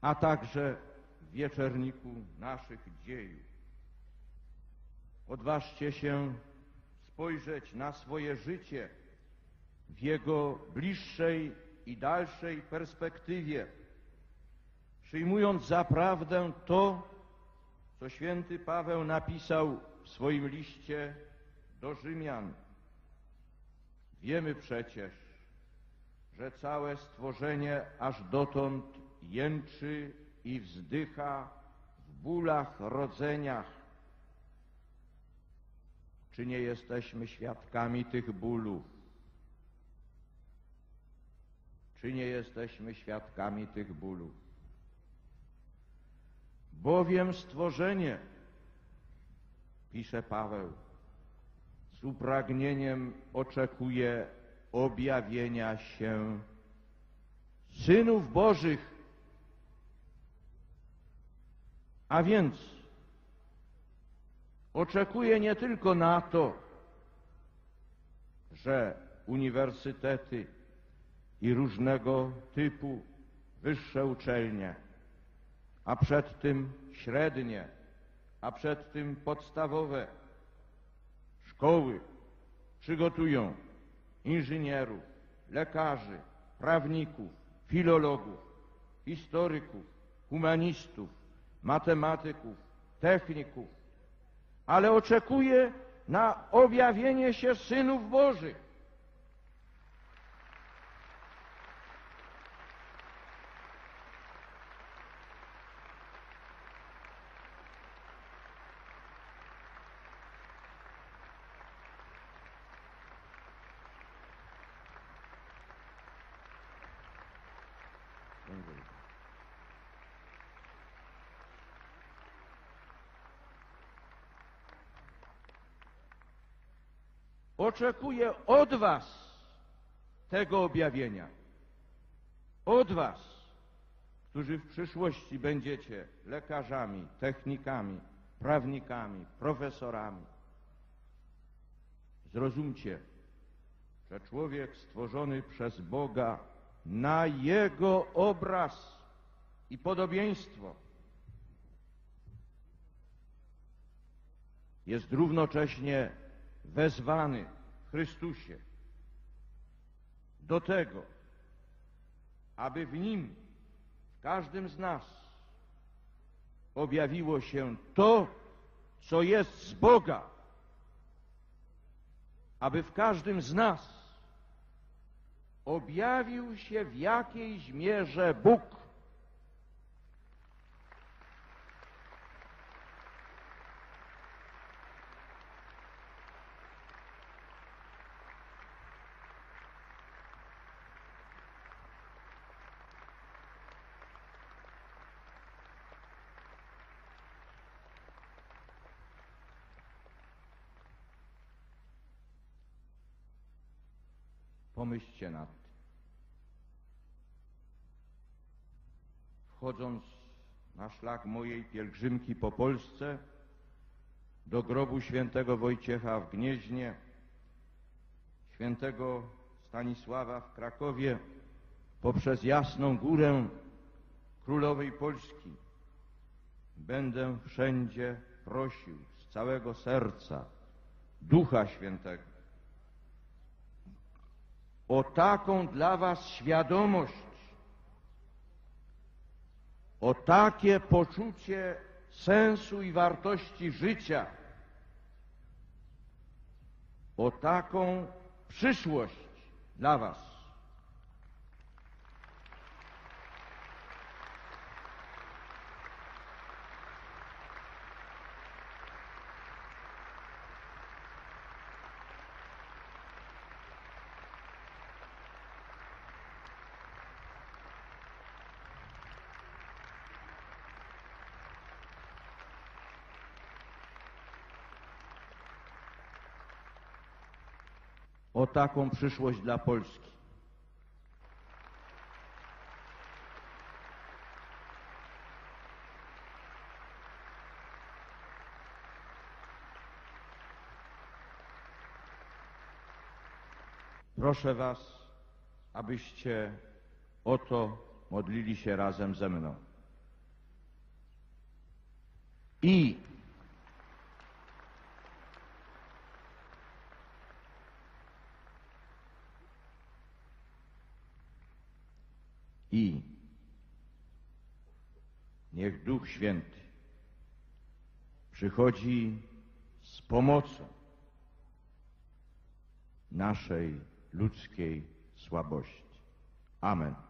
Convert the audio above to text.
a także w wieczerniku naszych dziejów. Odważcie się spojrzeć na swoje życie w jego bliższej i dalszej perspektywie, przyjmując za prawdę to, co święty Paweł napisał w swoim liście do Rzymian. Wiemy przecież, że całe stworzenie aż dotąd jęczy i wzdycha w bólach rodzeniach. Czy nie jesteśmy świadkami tych bólów? Czy nie jesteśmy świadkami tych bólów? Bowiem stworzenie, pisze Paweł, z upragnieniem oczekuje objawienia się synów Bożych. A więc oczekuje nie tylko na to, że uniwersytety i różnego typu wyższe uczelnie, a przed tym średnie, a przed tym podstawowe szkoły przygotują inżynierów, lekarzy, prawników, filologów, historyków, humanistów, matematyków, techników, ale oczekuje na objawienie się synów Bożych. Oczekuję od Was tego objawienia. Od Was, którzy w przyszłości będziecie lekarzami, technikami, prawnikami, profesorami. Zrozumcie, że człowiek stworzony przez Boga na Jego obraz i podobieństwo jest równocześnie wezwany Chrystusie do tego, aby w Nim, w każdym z nas objawiło się to, co jest z Boga, aby w każdym z nas objawił się w jakiejś mierze Bóg. Pomyślcie nad tym. Wchodząc na szlak mojej pielgrzymki po Polsce, do grobu świętego Wojciecha w Gnieźnie, świętego Stanisława w Krakowie, poprzez Jasną Górę Królowej Polski, będę wszędzie prosił z całego serca Ducha Świętego o taką dla Was świadomość, o takie poczucie sensu i wartości życia, o taką przyszłość dla Was. o taką przyszłość dla Polski. Proszę Was, abyście o to modlili się razem ze mną. I i niech Duch Święty przychodzi z pomocą naszej ludzkiej słabości. Amen.